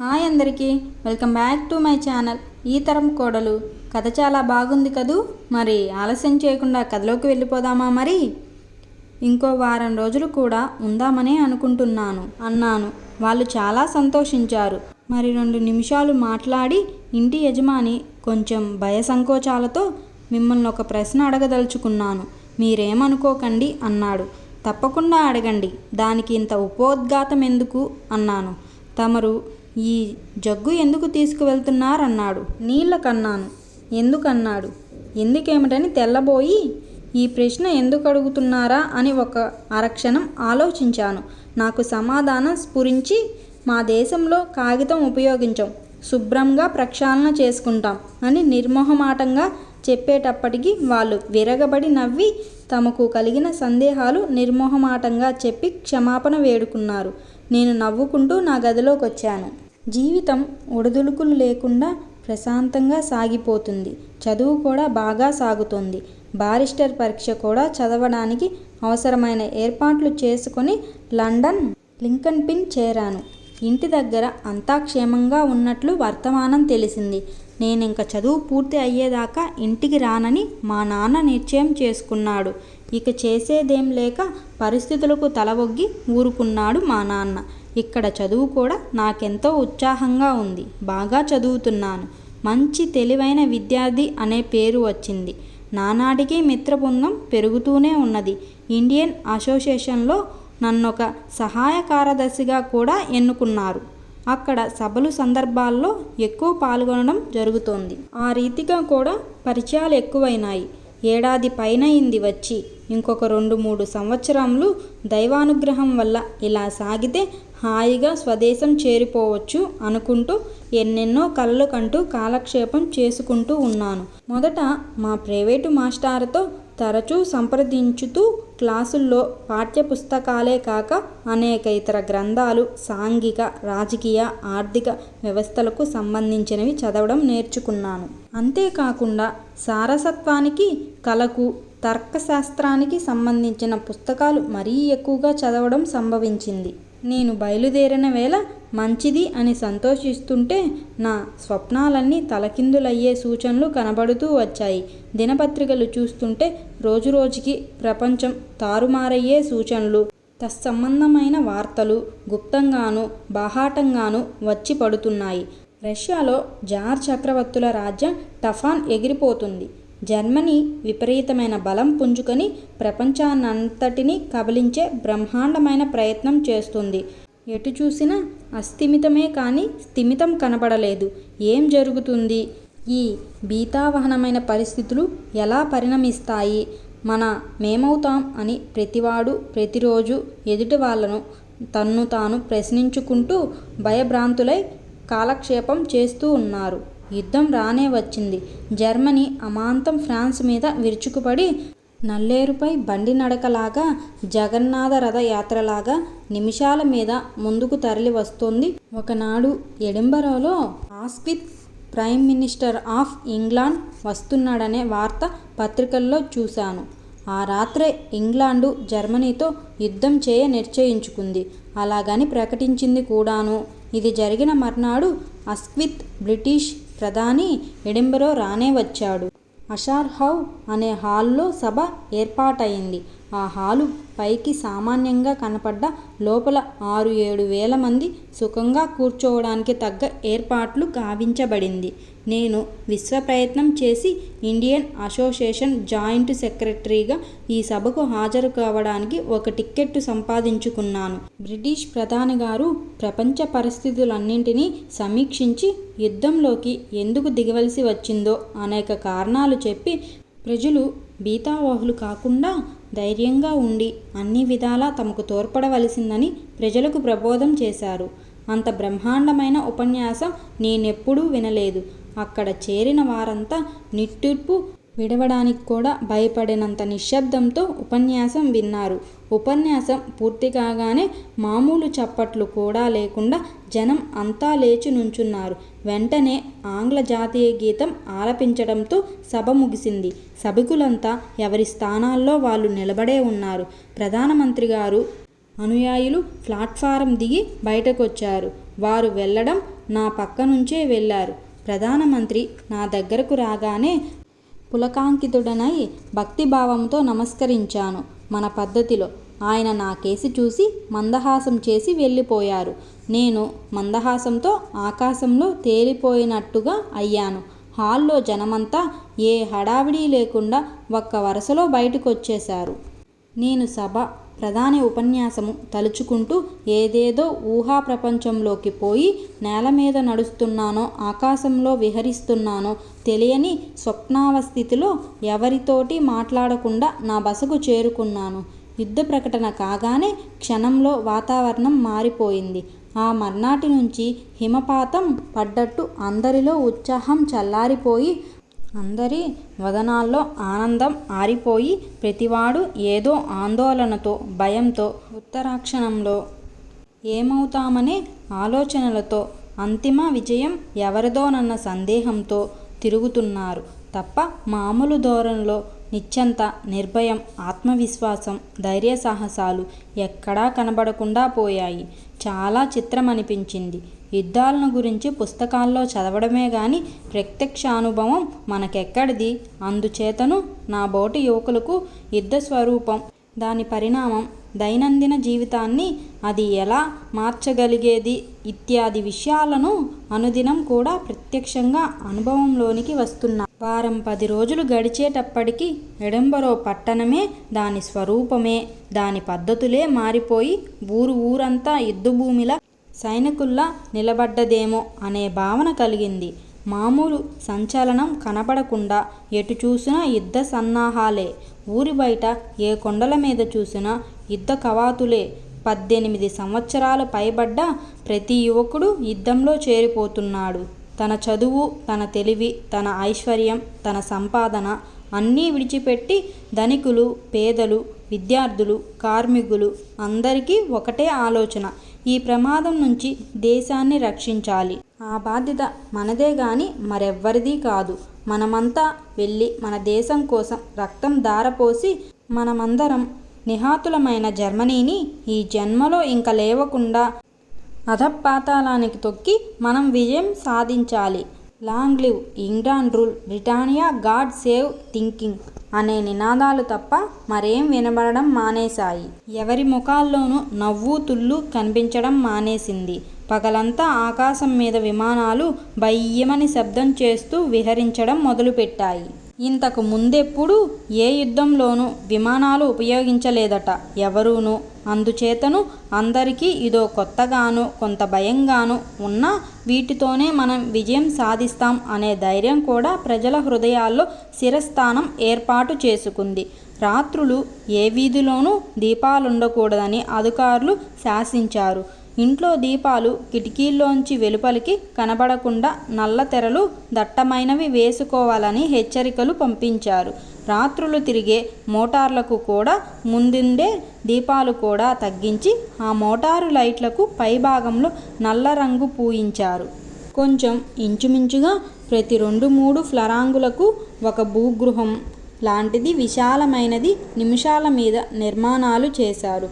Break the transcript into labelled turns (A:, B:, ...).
A: Hi అందరికీ welcome back to my channel ఈ తరం కోడలు. కథ చాలా బాగుంది కదూ? మరి ఆలస్యం చేయకుండా కథలోకి వెళ్ళిపోదామా మరి? ఇంకో వారం రోజులు కూడా ఉందామనే అనుకుంటున్నాను అన్నాను. వాళ్ళు చాలా సంతోషించారు. మరి రెండు నిమిషాలు మాట్లాడి ఇంటి యజమాని కొంచెం భయ సంకోచాలతో మిమ్మల్ని ఒక ప్రశ్న అడగదలుచుకున్నాను. మీరేమనుకోకండి అన్నాడు. తప్పకుండా అడగండి దానికి ఇంత ఉపోద్ఘాతం ఎందుకు అన్నాను. తమరు ఈ జగ్గు ఎందుకు తీసుకువెళ్తున్నారన్నాడు. నీళ్ళకన్నాను ఎందుకన్నాడు? ఎందుకేమిటని తెల్లబోయి ఈ ప్రశ్న ఎందుకు అడుగుతున్నారా అని ఒక అరక్షణం ఆలోచించాను. నాకు సమాధానం స్ఫురించి మా దేశంలో కాగితం ఉపయోగించం శుభ్రంగా ప్రక్షాళన చేసుకుంటాం అని నిర్మోహమాటంగా చెప్పేటప్పటికి వాళ్ళు విరగబడి నవ్వి తమకు కలిగిన సందేహాలు నిర్మోహమాటంగా చెప్పి క్షమాపణ వేడుకున్నారు. నేను నవ్వుకుంటూ నా గదిలోకి వచ్చాను జీవితం ఒడిదుడుకులు లేకుండా ప్రశాంతంగా సాగిపోతుంది. చదువు కూడా బాగా సాగుతుంది. బారిస్టర్ పరీక్ష కూడా చదవడానికి అవసరమైన ఏర్పాట్లు చేసుకొని లండన్ లింకన్ పిన్ చేరాను. ఇంటి దగ్గర అంతా క్షేమంగా ఉన్నట్లు వర్తమానం తెలిసింది. నేనింక చదువు పూర్తి అయ్యేదాకా ఇంటికి రానని మా నాన్న నిశ్చయం చేసుకున్నాడు. ఇక చేసేదేం లేక పరిస్థితులకు తలవొగ్గి ఊరుకున్నాడు మా నాన్న. ఇక్కడ చదువు కూడా నాకెంతో ఉత్సాహంగా ఉంది. బాగా చదువుతున్నాను. మంచి తెలివైన విద్యార్థి అనే పేరు వచ్చింది. నానాటికి మిత్రబృందం పెరుగుతూనే ఉన్నది. ఇండియన్ అసోసియేషన్లో నన్నొక సహాయ కార్యదర్శిగా కూడా ఎన్నుకున్నారు. అక్కడ సభలు సందర్భాల్లో ఎక్కువ పాల్గొనడం జరుగుతోంది. ఆ రీతిగా కూడా పరిచయాలు ఎక్కువైనాయి. ఏడాది పైనయింది వచ్చి ఇంకొక రెండు మూడు సంవత్సరములు దైవానుగ్రహం వల్ల ఇలా సాగితే హాయిగా స్వదేశం చేరిపోవచ్చు అనుకుంటూ ఎన్నెన్నో కలలు కంటూ కాలక్షేపం చేసుకుంటూ ఉన్నాను. మొదట మా ప్రైవేటు మాస్టారుతో తరచూ సంప్రదించుతూ క్లాసుల్లో పాఠ్యపుస్తకాలే కాక అనేక ఇతర గ్రంథాలు సాంఘిక రాజకీయ ఆర్థిక వ్యవస్థలకు సంబంధించినవి చదవడం నేర్చుకున్నాను. అంతేకాకుండా సారసత్వానికి కళకు తర్కశాస్త్రానికి సంబంధించిన పుస్తకాలు మరీ ఎక్కువగా చదవడం సంభవించింది. నేను బయలుదేరిన వేళ మంచిది అని సంతోషిస్తుంటే నా స్వప్నాలన్నీ తలకిందులయ్యే సూచనలు కనబడుతూ వచ్చాయి. దినపత్రికలు చూస్తుంటే రోజురోజుకి ప్రపంచం తారుమారయ్యే సూచనలు తత్సంబంధమైన వార్తలు గుప్తంగాను బాహాటంగాను వచ్చి పడుతున్నాయి. రష్యాలో జార్ చక్రవర్తుల రాజ్యం టఫాన్ ఎగిరిపోతుంది. జర్మనీ విపరీతమైన బలం పుంజుకొని ప్రపంచాన్నంతటినీ కబలించే బ్రహ్మాండమైన ప్రయత్నం చేస్తుంది. ఎటు చూసినా అస్థిమితమే కానీ స్థిమితం కనబడలేదు. ఏం జరుగుతుంది? ఈ భీతావహనమైన పరిస్థితులు ఎలా పరిణమిస్తాయి? మన మేమవుతాం అని ప్రతివాడు ప్రతిరోజు ఎదుటి వాళ్ళను తన్ను తాను ప్రశ్నించుకుంటూ భయభ్రాంతులై కాలక్షేపం చేస్తూ ఉన్నారు. యుద్ధం రానే వచ్చింది. జర్మనీ అమాంతం ఫ్రాన్స్ మీద విరుచుకుపడి నల్లేరుపై బండి నడకలాగా జగన్నాథ రథ యాత్రలాగా నిమిషాల మీద ముందుకు తరలి వస్తోంది. ఒకనాడు ఎడింబరోలో Asquith prime minister of England వస్తున్నాడనే వార్త పత్రికల్లో చూశాను. ఆ రాత్రే ఇంగ్లాండు జర్మనీతో యుద్ధం చేయ నిశ్చయించుకుంది. అలాగని ప్రకటించింది కూడాను. ఇది జరిగిన మర్నాడు అస్క్విత్ బ్రిటిష్ ప్రధాని ఎడింబరో రానే వచ్చాడు. అషార్ హౌ అనే హాల్లో సభ ఏర్పాటయింది. ఆ హాలు పైకి సామాన్యంగా కనపడ్డ లోపల ఆరు ఏడు వేల మంది సుఖంగా కూర్చోవడానికి తగ్గ ఏర్పాట్లు గావించబడింది. నేను విశ్వ ప్రయత్నం చేసి ఇండియన్ అసోసియేషన్ జాయింట్ సెక్రటరీగా ఈ సభకు హాజరు కావడానికి ఒక టిక్కెట్టు సంపాదించుకున్నాను. బ్రిటిష్ ప్రధాని గారు ప్రపంచ పరిస్థితులన్నింటినీ సమీక్షించి యుద్ధంలోకి ఎందుకు దిగవలసి వచ్చిందో అనేక కారణాలు చెప్పి ప్రజలు బీతావాహులు కాకుండా ధైర్యంగా ఉండి అన్ని విధాలా తమకు తోడ్పడవలసిందని ప్రజలకు ప్రబోధం చేశారు. అంత బ్రహ్మాండమైన ఉపన్యాసం నేనెప్పుడూ వినలేదు. అక్కడ చేరిన వారంతా నిట్టూర్పు విడవడానికి కూడా భయపడినంత నిశ్శబ్దంతో ఉపన్యాసం విన్నారు. ఉపన్యాసం పూర్తి కాగానే మామూలు చప్పట్లు కూడా లేకుండా జనం అంతా లేచి నుంచున్నారు. వెంటనే ఆంగ్ల జాతీయ గీతం ఆలపించడంతో సభ ముగిసింది. సభికులంతా ఎవరి స్థానాల్లో వాళ్ళు నిలబడే ఉన్నారు. ప్రధానమంత్రి గారు అనుయాయులు ప్లాట్ఫారం దిగి బయటకొచ్చారు. వారు వెళ్ళడం నా పక్క నుంచే వెళ్ళారు. ప్రధానమంత్రి నా దగ్గరకు రాగానే పులకాంకితుడనై భక్తిభావంతో నమస్కరించాను. మన పద్ధతిలో ఆయన నా కేసి చూసి మందహాసం చేసి వెళ్ళిపోయారు. నేను మందహాసంతో ఆకాశంలో తేలిపోయినట్టుగా అయ్యాను. హాల్లో జనమంతా ఏ హడావిడి లేకుండా ఒక్క వరుసలో బయటకొచ్చేశారు. నేను సభ ప్రధాని ఉపన్యాసము తలుచుకుంటూ ఏదేదో ఊహా ప్రపంచంలోకి పోయి నేల మీద నడుస్తున్నానో ఆకాశంలో విహరిస్తున్నానో తెలియని స్వప్నావస్థితిలో ఎవరితోటి మాట్లాడకుండా నా బసకు చేరుకున్నాను. యుద్ధ ప్రకటన కాగానే క్షణంలో వాతావరణం మారిపోయింది. ఆ మర్నాటి నుంచి హిమపాతం పడ్డట్టు అందరిలో ఉత్సాహం చల్లారిపోయి అందరి వదనాల్లో ఆనందం ఆరిపోయి ప్రతివాడు ఏదో ఆందోళనతో భయంతో ఉత్తరాక్షణంలో ఏమవుతామనే ఆలోచనలతో అంతిమ విజయం ఎవరిదోనన్న సందేహంతో తిరుగుతున్నారు. తప్ప మామూలు ధోరణిలో నిశ్చంత నిర్భయం ఆత్మవిశ్వాసం ధైర్య సాహసాలు ఎక్కడా కనబడకుండా పోయాయి. చాలా చిత్రం అనిపించింది యుద్ధాలను గురించి పుస్తకాల్లో చదవడమే కానీ ప్రత్యక్ష అనుభవం మనకెక్కడిది? అందుచేతను నా బోటి యువకులకు యుద్ధ స్వరూపం దాని పరిణామం దైనందిన జీవితాన్ని అది ఎలా మార్చగలిగేది ఇత్యాది విషయాలను అనుదినం కూడా ప్రత్యక్షంగా అనుభవంలోనికి వస్తున్నా వారం పది రోజులు గడిచేటప్పటికి ఎడంబరో పట్టణమే దాని స్వరూపమే. దాని పద్ధతులే మారిపోయి ఊరు ఊరంతా యుద్ధభూమిలా సైనికుల్లా నిలబడ్డదేమో అనే భావన కలిగింది. మామూలు సంచలనం కనపడకుండా ఎటు చూసినా యుద్ధ సన్నాహాలే. ఊరి బయట ఏ కొండల మీద చూసినా యుద్ధ కవాతులే. పద్దెనిమిది సంవత్సరాలు పైబడ్డ ప్రతి యువకుడు యుద్ధంలో చేరిపోతున్నాడు. తన చదువు తన తెలివి తన ఐశ్వర్యం తన సంపాదన అన్నీ విడిచిపెట్టి ధనికులు పేదలు విద్యార్థులు కార్మికులు అందరికీ ఒకటే ఆలోచన. ఈ ప్రమాదం నుంచి దేశాన్ని రక్షించాలి. ఆ బాధ్యత మనదే గాని మరెవ్వరిది కాదు. మనమంతా వెళ్ళి మన దేశం కోసం రక్తం ధారపోసి మనమందరం నిహాతులమైన జర్మనీని ఈ జన్మలో ఇంక లేవకుండా అధపాతాళానికి తొక్కి మనం విజయం సాధించాలి. Long live England rule Britannia God save thinking అనే నినాదాలు తప్ప మరేం వినబడడం మానేశాయి. ఎవరి ముఖాల్లోనూ నవ్వు తుళ్ళు కనిపించడం మానేసింది. పగలంతా ఆకాశం మీద విమానాలు బయ్యమని శబ్దం చేస్తూ విహరించడం మొదలుపెట్టాయి. ఇంతకు ముందెప్పుడు ఏ యుద్ధంలోనూ విమానాలు ఉపయోగించలేదట ఎవరూనూ. అందుచేతను అందరికీ ఇదో కొత్తగాను కొంత భయంగాను ఉన్నా వీటితోనే మనం విజయం సాధిస్తాం అనే ధైర్యం కూడా ప్రజల హృదయాల్లో శిరస్థానం ఏర్పాటు చేసుకుంది. రాత్రులు ఏ వీధిలోనూ దీపాలుండకూడదని అధికారులు శాసించారు. ఇంట్లో దీపాలు కిటికీల్లోంచి వెలుపలికి కనబడకుండా నల్ల తెరలు దట్టమైనవి వేసుకోవాలని హెచ్చరికలు పంపించారు. రాత్రులు తిరిగే మోటార్లకు కూడా ముందుండే దీపాలు కూడా తగ్గించి ఆ మోటారు లైట్లకు పైభాగంలో నల్ల రంగు పూయించారు. కొంచెం ఇంచుమించుగా ప్రతి రెండు మూడు ఫ్లరాంగులకు ఒక భూగృహం లాంటిది విశాలమైనది నిమిషాల మీద నిర్మాణాలు చేశారు.